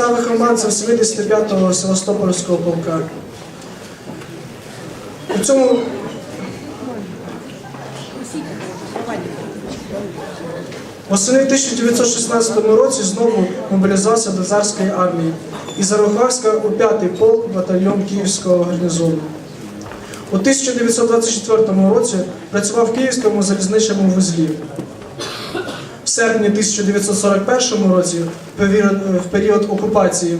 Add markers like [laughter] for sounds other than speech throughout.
став вихованцем 75-го Севастопольського полка. У цьому Восени 1916 році знову мобілізувався до царської армії і зарахувався у 5-й полк батальйон Київського гарнізону. У 1924 році працював в Київському залізничному вузлі. Серпні 1941 році, в період- окупації,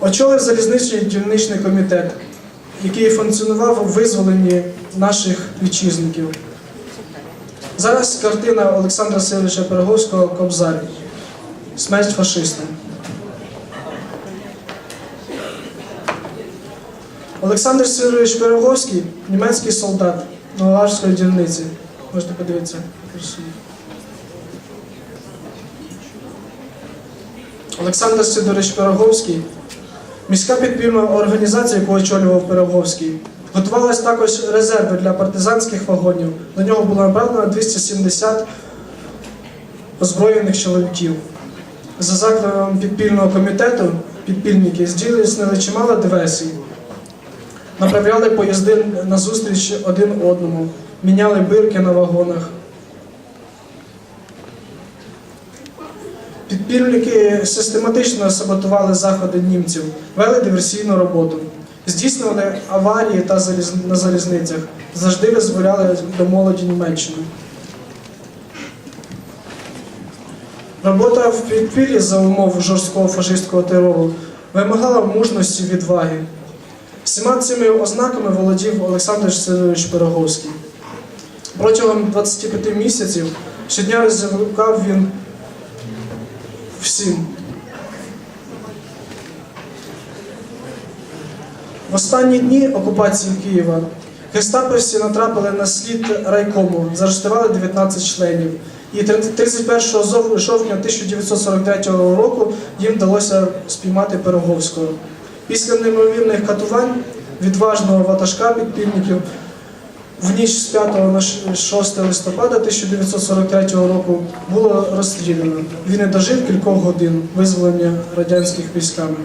очолив залізничний дільничний комітет, який функціонував у визволенні наших вітчизників. Зараз картина Олександра Васильовича Пироговського Кобзар. Смерть фашистам. Олександр Сидорович Пироговський німецький солдат Новолажської дільниці. Можете подивитися. красиво. Олександр Сидорович Пироговський, міська підпільна організація, яку очолював Пироговський, готувалась також резерви для партизанських вагонів. До нього було направлено 270 озброєних чоловіків. За закладом підпільного комітету підпільники здійснили чимало диверсій. Направляли поїзди на зустріч один одному, міняли бирки на вагонах. Підпільники систематично саботували заходи німців, вели диверсійну роботу, здійснювали аварії та заліз... на залізницях, завжди визволяли до молоді Німеччини. Робота в підпіллі за умов жорсткого фашистського терору вимагала мужності відваги. Всіма цими ознаками володів Олександр Сидорович Пироговський. Протягом 25 місяців щодня ризикував він всім. В останні дні окупації Києва гестаповці натрапили на слід райкому, заарештували 19 членів. І 31 зов- жовтня 1943 року їм вдалося спіймати Пироговського. Після неймовірних катувань відважного ватажка підпільників в ніч з 5 на 6 листопада 1943 року було розстріляно. Він не дожив кількох годин визволення радянських військами.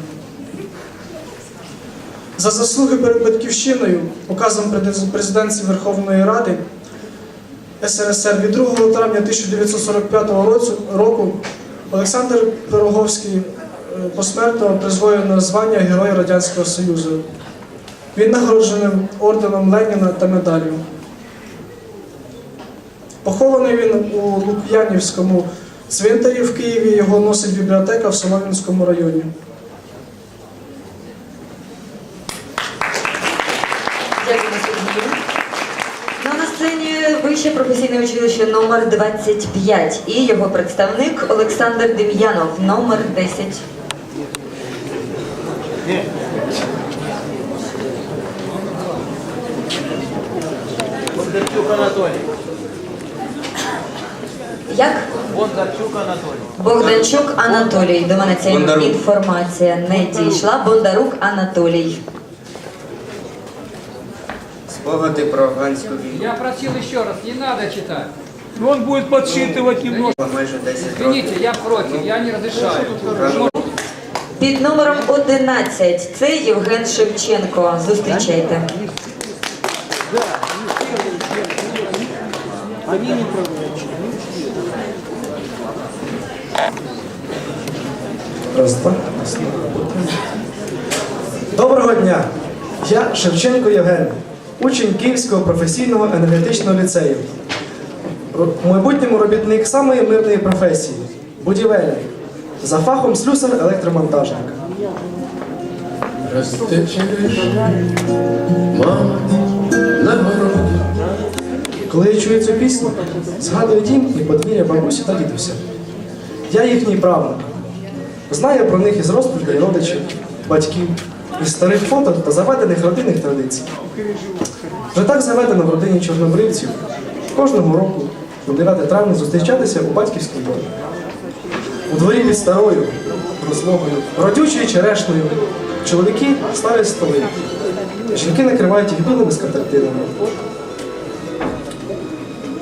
За заслуги перед батьківщиною, пред- президенції Верховної Ради СРСР від 2 травня 1945 року- Олександр Пироговський е, посмертно призвоєно звання Героя Радянського Союзу. Він нагороджений орденом Леніна та медаллю. Похований він у Лук'янівському цвинтарі в Києві. Його носить бібліотека в Солом'янському районі. Ну, вище професійне училище номер 25 і його представник Олександр Дем'янов, номер 10. Бондарчук Анатолій. Як? Бондарчук Анатолій. Богданчук Анатолій. До мене ця Бондарук. інформація не дійшла. Бондарук Анатолій. Спогади про афганську війну. Я просил еще раз, не надо читать. Ну, Он будет подсчитывать немножко. Майже 10 років. Извините, я против, я не разрешаю. Під номером 11 це Євген Шевченко. Зустрічайте. Раз, два, раз. Доброго дня! Я Шевченко Євген, учень Київського професійного енергетичного ліцею. В майбутньому робітник самої мирної професії будівельник. За фахом слюсар електромонтажник. Мама. Коли я чую цю пісню, згадую дім і подвір'я бабусі та дідуся. Я їхній правнук. Знаю про них із розповідей родичів, батьків, із старих фото та заведених родинних традицій. Вже так заведено в родині чорнобривців кожного року у 9 травня зустрічатися у батьківській домі. У дворі під старою розлогою, родючою черешнею, чоловіки ставлять столи, жінки накривають їх білими скатертинами.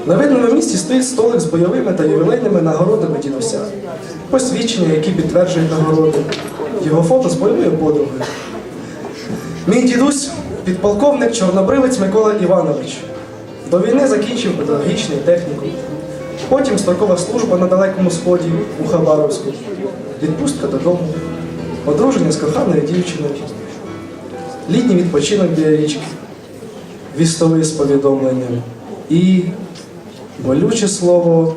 На видному місці стоїть столик з бойовими та ювілейними нагородами дідуся. посвідчення, які підтверджують нагороди, його фото з бойовою подругою. Мій дідусь підполковник чорнобривець Микола Іванович. До війни закінчив педагогічний технікум. Потім строкова служба на Далекому Сході у Хабаровську. Відпустка додому. Одруження з коханою дівчиною. Літній відпочинок біля річки. Вістовий з повідомленням. І болюче слово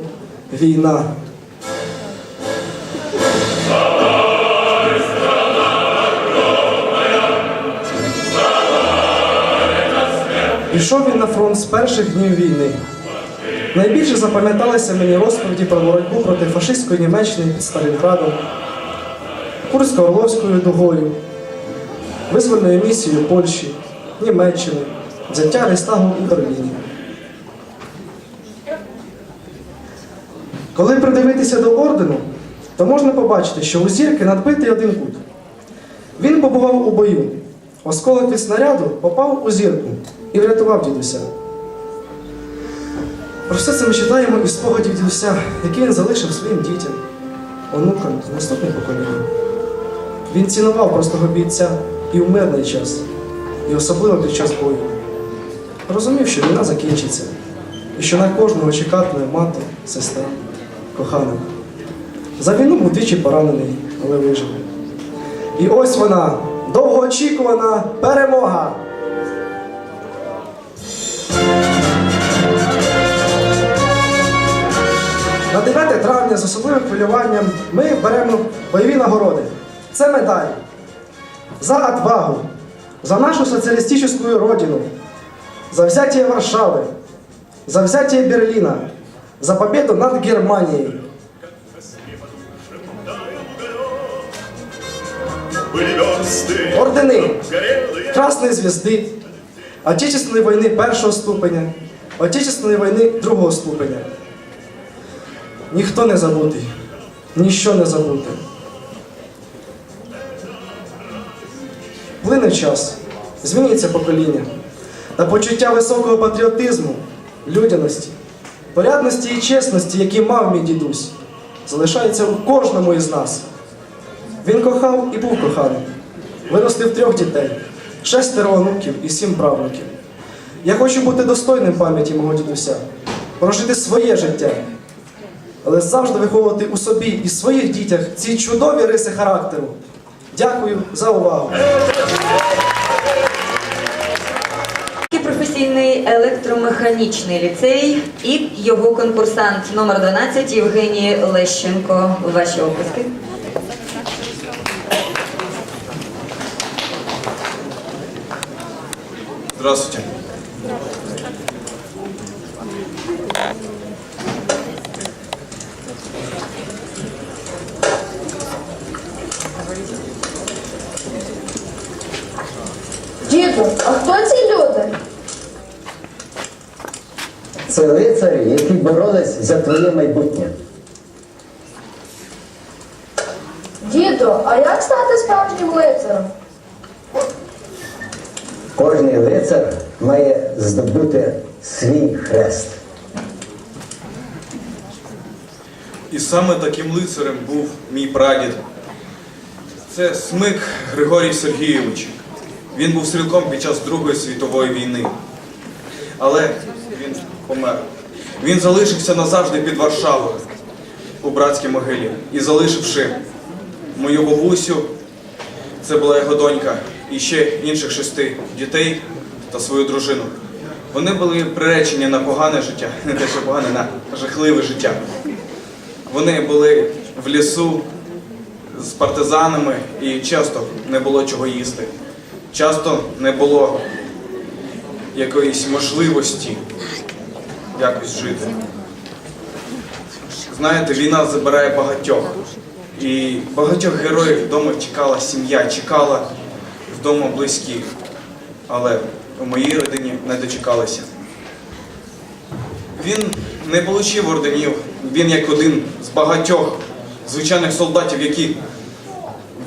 війна. Пішов він на фронт з перших днів війни. Найбільше запам'яталися мені розповіді про боротьбу проти фашистської Німеччини під Сталінградом, Курсько-Орловською дугою, визвольною місією Польщі, Німеччини, взяття Рейстагу у Берліні. Коли придивитися до ордену, то можна побачити, що у зірки надбитий один кут. Він побував у бою. Осколок від снаряду попав у зірку і врятував дідуся. Про все це ми читаємо із спогадів дідуся, які він залишив своїм дітям, онукам, наступним поколінням. Він цінував простого бійця і в мирний час, і особливо під час бою. Розумів, що війна закінчиться, і що на кожного чекатиме мати, сестра, кохана. За війну був двічі поранений, але вижив. І ось вона, довгоочікувана перемога. На 9 травня з особливим хвилюванням ми беремо бойові нагороди. Це медаль за отвагу, за нашу соціалістичну родину, за взятие Варшави, за взятие Берліна, за победу над Германией. Были версты, Ордени горелые Красної Звізди, Отечественної війни першого ступеня, Отечественної війни другого ступеня. Ніхто не забутий, ніщо не забуте. Плине час, змінюється покоління, та почуття високого патріотизму, людяності, порядності і чесності, які мав мій дідусь, залишається у кожному із нас. Він кохав і був коханий. Виростив трьох дітей, шестеро онуків і сім правнуків. Я хочу бути достойним пам'яті мого дідуся, прожити своє життя, але завжди виховувати у собі і своїх дітях ці чудові риси характеру. Дякую за увагу. Професійний електромеханічний ліцей і його конкурсант номер 12 Євгеній Лещенко. Ваші описки. Здравствуйте. Діду, а хто ці люди? Це лицарі, які боролись за твоє майбутнє. Діду, а як стати справжнім лицарем? Кожний лицар має здобути свій хрест. І саме таким лицарем був мій прадід. Це Смик Григорій Сергійович. Він був стрілком під час Другої світової війни. Але помер. Він залишився назавжди під Варшавою у братській могилі. І залишивши мою бабусю, це була його донька, і ще інших шести дітей та свою дружину. Вони були приречені на погане життя, [laughs] не те, що погане, на жахливе життя. Вони були в лісу з партизанами і часто не було чого їсти. Часто не було якоїсь можливості якось жити. Знаєте, війна забирає багатьох. І багатьох героїв вдома чекала сім'я, чекала вдома близькі. Але у моїй родині не дочекалися. Він не отримав орденів, він як один з багатьох звичайних солдатів, які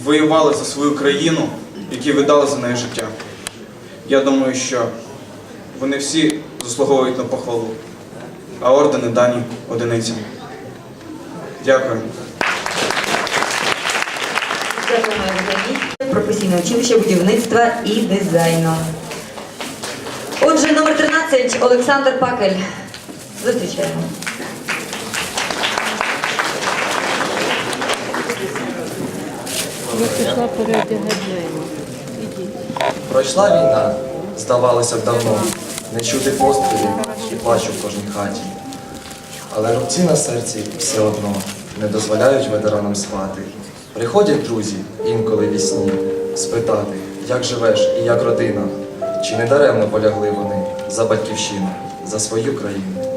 воювали за свою країну, які видали за неї життя. Я думаю, що вони всі заслуговують на похвалу, а ордени дані одиницям. Дякую. Професійне училище будівництва і дизайну. Отже, номер 13 Олександр Пакель. Зустрічаємо. Пройшла війна, здавалося б давно, не чути пострілів і плачу в кожній хаті. Але рубці на серці все одно не дозволяють ветеранам спати. Приходять друзі інколи вісні спитати, як живеш і як родина, чи не даремно полягли вони за батьківщину, за свою країну.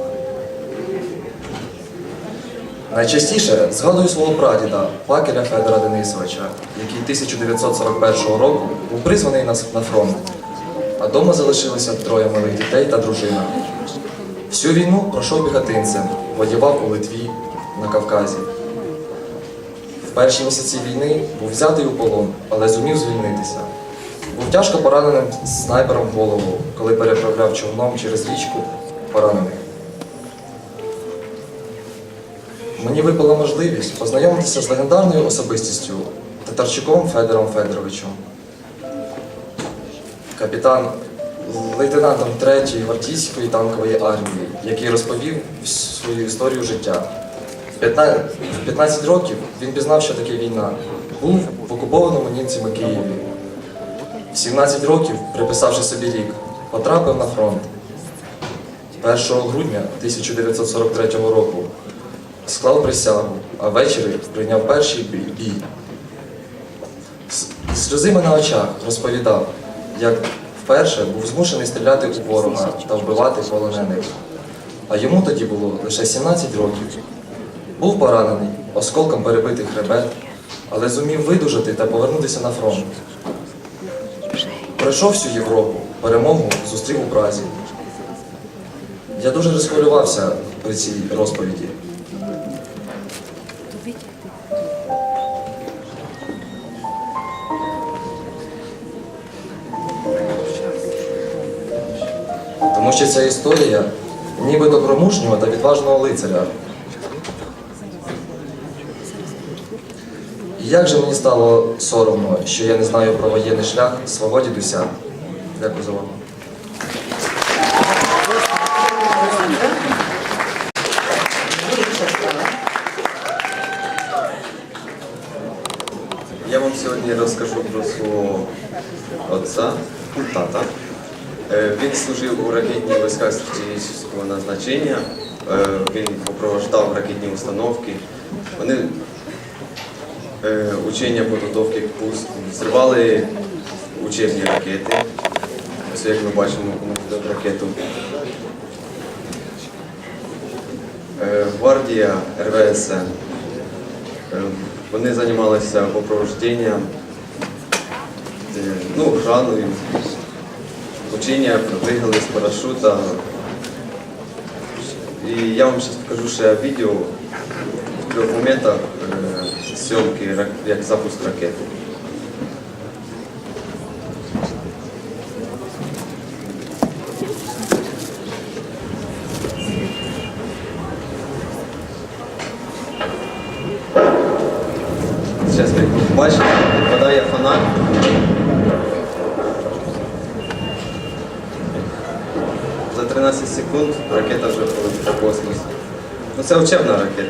Найчастіше згадую свого прадіда Пакеля Федора Денисовича, який 1941 року був призваний на, фронт, а дома залишилося троє малих дітей та дружина. Всю війну пройшов бігатинцем, воював у Литві на Кавказі. В перші місяці війни був взятий у полон, але зумів звільнитися. Був тяжко пораненим снайпером в голову, коли переправляв човном через річку поранених. Мені випала можливість познайомитися з легендарною особистістю Татарчуком Федором Федоровичем. Капітан лейтенантом 3-ї гвардійської танкової армії, який розповів свою історію життя. В 15 15 років він пізнав, що таке війна. Був в окупованому німцями Києві. В 17 років, приписавши собі рік, потрапив на фронт. 1 грудня 1943 року склав присягу, а ввечері прийняв перший бій-. З сльозима на очах розповідав, як вперше був змушений стріляти у ворога та вбивати полонених. А йому тоді було лише 17 років. Був поранений, осколком перебитий хребет, але зумів видужати та повернутися на фронт. Пройшов всю Європу, перемогу зустрів у Празі. Я дуже розхвилювався при цій розповіді. Тому ця історія нібито про та відважного лицаря. Як же мені стало соромно, що я не знаю про воєнний шлях свого дідуся. Дякую за увагу. Я вам сьогодні розкажу про свого отця, тата. Е, Він служив у ракетній військах стратегічного назначення. Е, Він попровождав ракетні установки. Вони е, учення підготовки к зривали учебні ракети. Ось як ми бачимо ракету. Гвардія РВСН. Е, Вони займалися попровожденням, ну, охраною, учення, пригали з парашута. І я вам зараз покажу ще відео в трьох моментах е, зйомки, як запуск ракети. це учебна ракета.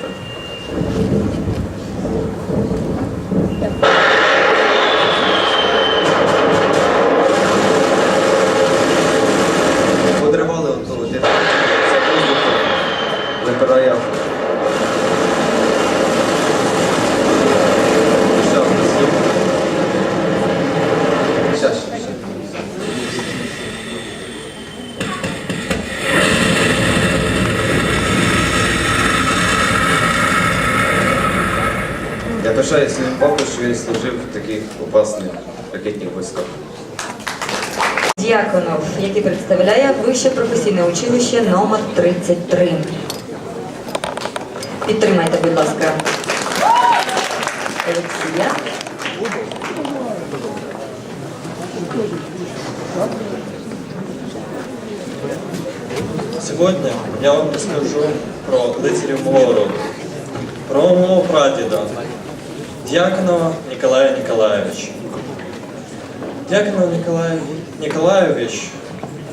Я пишаюся своїм папою, що він служив в таких опасних ракетних військах. Дяконов, який представляє Вище професійне училище номер 33. Підтримайте, будь ласка. Олексія. Сьогодні я вам розкажу про лицарів мого роду, про мого прадіда, Дьяконова Николая Николаевича. Дьяконов Николай Николаевич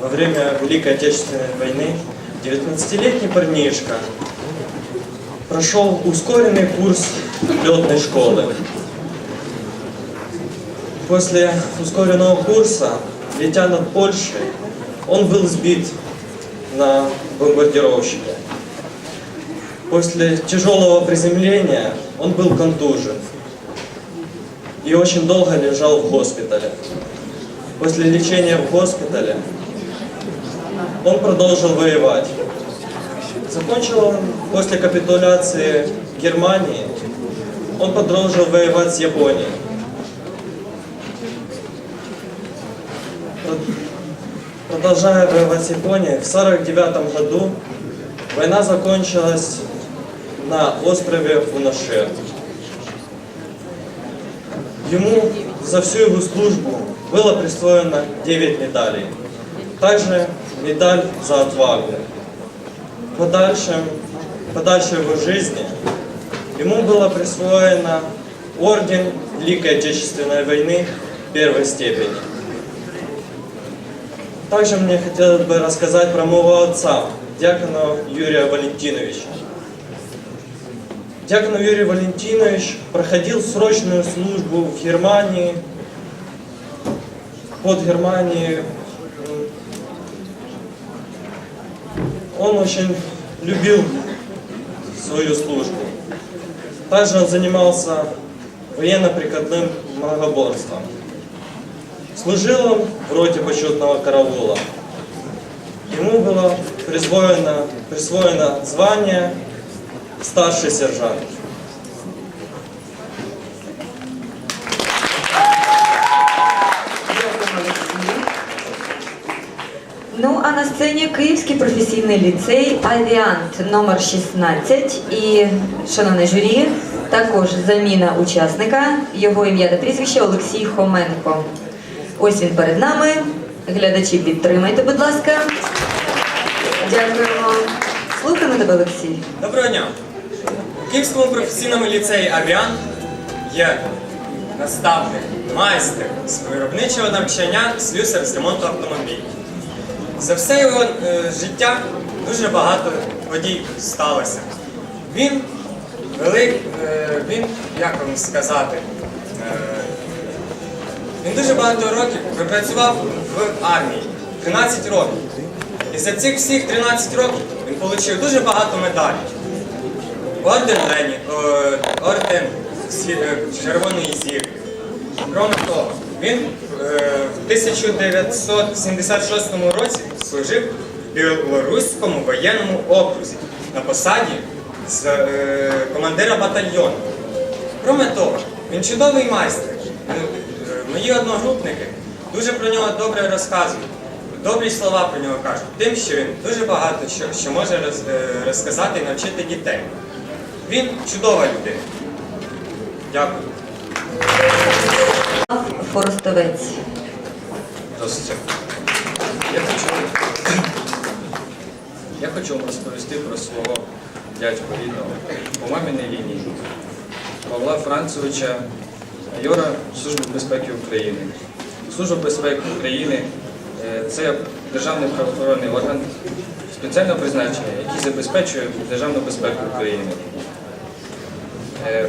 во время Великой Отечественной войны 19-летний парнишка прошел ускоренный курс летной школы. После ускоренного курса, летя над Польшей, он был сбит на бомбардировщике. После тяжелого приземления он был контужен и очень долго лежал в госпитале. После лечения в госпитале он продолжил воевать. Закончил он после капитуляции Германии, он продолжил воевать с Японией. Продолжая воевать с Японией, в 1949 году война закончилась на острове Фунашир. Ему за всю его службу было присвоено 9 медалей. Также медаль за отвагу. В подальшей его жизни ему было присвоено орден Великой Отечественной войны первой степени. Также мне хотелось бы рассказать про моего отца, Дьякона Юрия Валентиновича. Дьяконов Юрий Валентинович проходил срочную службу в Германии, под Германией. Он очень любил свою службу. Также он занимался военно-прикладным многоборством. Служил он в роте почетного караула. Ему было присвоено, присвоено звание старший сержант. Ну а на сцені Київський професійний ліцей Авіант номер 16 і шановне журі, також заміна учасника, його ім'я та прізвище Олексій Хоменко. Ось він перед нами. Глядачі, підтримайте, будь ласка. Дякуємо. Слухаємо тебе, Олексій. Доброго дня! У Київському професійному ліцеї Авіан є наставник, майстер з виробничого навчання, слюсар з ремонту автомобілів. За все його е, життя дуже багато подій сталося. Він велик, е, він, як вам сказати, е, він дуже багато років пропрацював в армії, 13 років. І за цих всіх 13 років він отримав дуже багато медалей. Орден Лені, е, орден е, Червоної зірки. Крім того, він е, в 1976 році служив в Білоруському воєнному окрузі на посаді з е, командира батальйону. Кроме того, він чудовий майстер. Е, е, Мої одногрупники дуже про нього добре розказують. Добрі слова про нього кажуть, тим, що він дуже багато що, що може роз- е, розказати і навчити дітей. Він чудова людина. Дякую. Форостовець. Я хочу, я хочу вам розповісти про свого дядьку рідного по маміній лінії Павла Францевича, майора Служби безпеки України. Служба безпеки України е, це державний правоохоронний орган спеціального призначення, який забезпечує державну безпеку України. Е,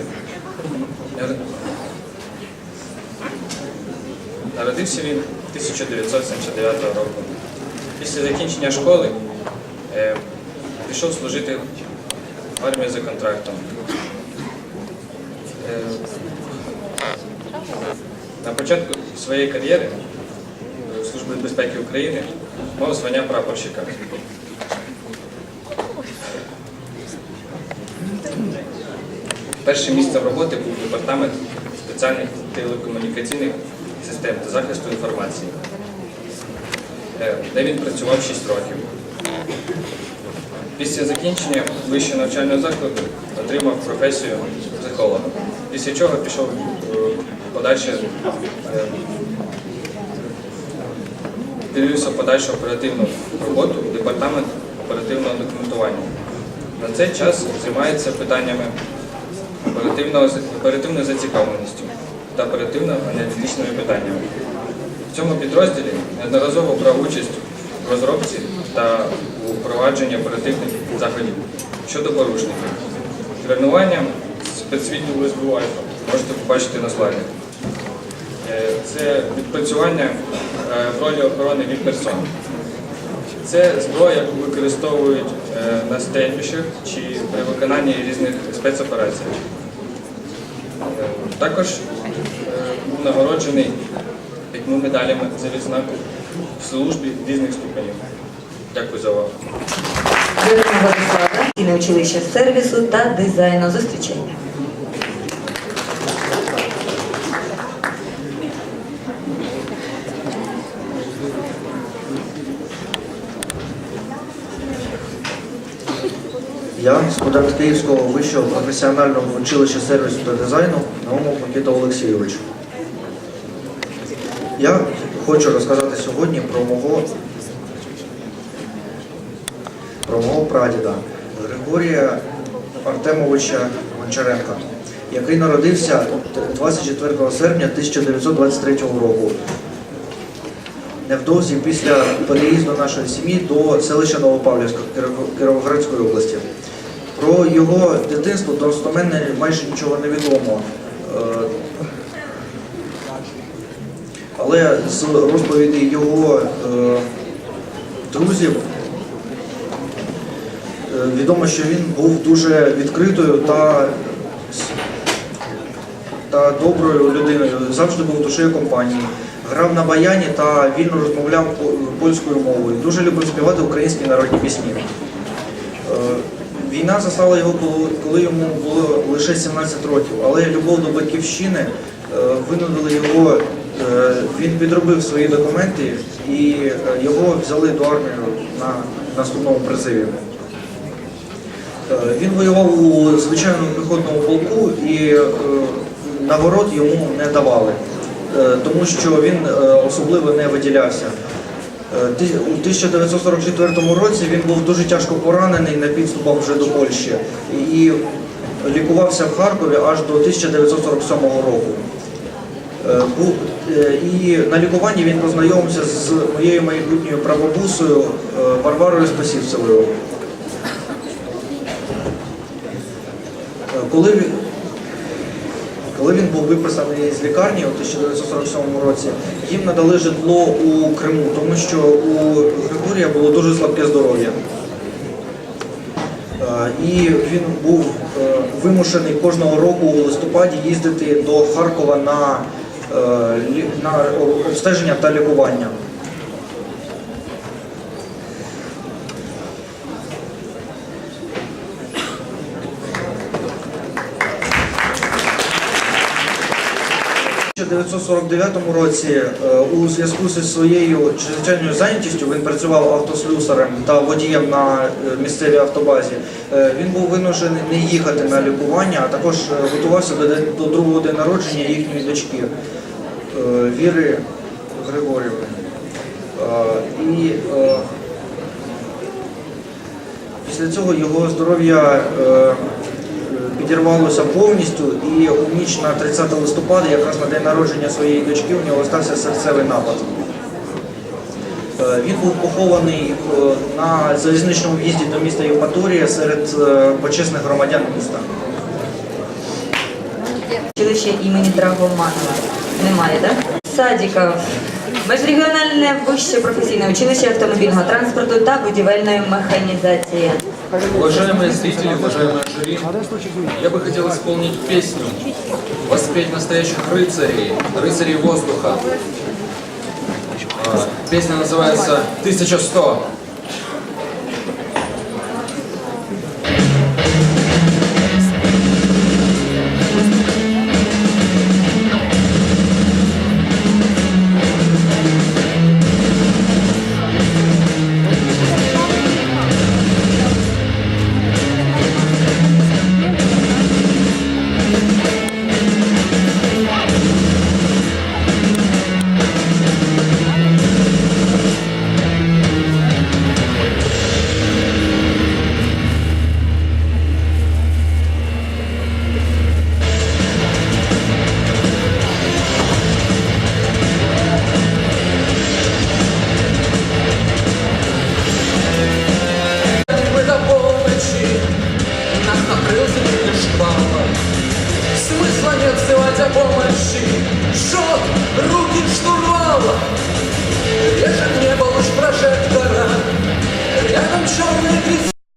Народився він 1979 року. Після закінчення школи е, пішов служити в армію за контрактом. Е, на початку своєї кар'єри в Службі безпеки України мав звання прапорщика. Першим місцем роботи був департамент спеціальних телекомунікаційних систем та захисту інформації, е, де він працював 6 років. Після закінчення вищого навчального закладу отримав професію психолога, після чого пішов е, подальше е, дивився подальшу оперативну роботу в департамент оперативного документування. На цей час займається питаннями оперативною зацікавленістю та оперативно-аналітичними питаннями. В цьому підрозділі неодноразово брав участь в розробці та у впровадженні оперативних заходів щодо порушників. Тренування спецвідділу СБУ Альфа можете побачити на слайді. Е, Це відпрацювання е, в ролі охорони від персон. Це зброя, яку використовують е, на стрельбищах чи при виконанні різних спецоперацій. Також був нагороджений п'ятьма медалями за відзнаку в службі різних ступенів. Дякую за увагу. На училище сервісу та дизайну. Зустрічання. Я студент Київського вищого професіонального училища сервісу та дизайну Наумов Микита Олексійович. Я хочу розказати сьогодні про мого, про мого прадіда Григорія Артемовича Гончаренка, який народився 24 серпня 1923 року. Невдовзі після переїзду нашої сім'ї до селища Новопавлівська Кіровоградської області. Про його дитинство достоменно майже нічого не відомо. Е, Але з розповіді його е, друзів е, відомо, що він був дуже відкритою та, та доброю людиною, завжди був душею компанії. Грав на баяні та вільно розмовляв польською мовою. Дуже любив співати українські народні пісні. Війна застала його, коли- йому було лише 17 років, але любов до батьківщини е, винудила його. е, Він підробив свої документи і е, його взяли до армії на наступному призиві. Він воював у звичайному піхотному полку і нагород йому не давали, тому що він особливо не виділявся. Е, У 1944 році він був дуже тяжко поранений на підступах вже до Польщі і лікувався в Харкові аж до 1947 року. Е, е, І на лікуванні він познайомився з моєю майбутньою прабабусею е, Варварою Спасівцевою. Коли, коли він був виписаний з лікарні у 1947 році, їм надали житло у Криму, тому що у Григорія було дуже слабке здоров'я. Е, І він був е, вимушений кожного року у листопаді їздити до Харкова на, е, на обстеження та лікування. 1949 році е, у зв'язку зі своєю чрезвичайною зайнятістю він працював автослюсарем та водієм на е, місцевій автобазі. Е, Він був вимушений не їхати на лікування, а також готувався до, другого дня народження їхньої дочки Віри Григорівни. І після цього його здоров'я підірвалося повністю, і у ніч на 30 листопада, якраз на день народження своєї дочки, у нього стався серцевий напад. Е, Він був похований е, на залізничному в'їзді до міста Євпаторія серед е, почесних громадян міста. Училище імені Драгоманова. Немає, так? Садіков. Межрегіональне вище професійне училище автомобільного транспорту та будівельної механізації. Уважаемые зрители, уважаемые жюри, я бы хотел исполнить песню, воспеть настоящих рыцарей, рыцарей воздуха. А, Песня называется «1100».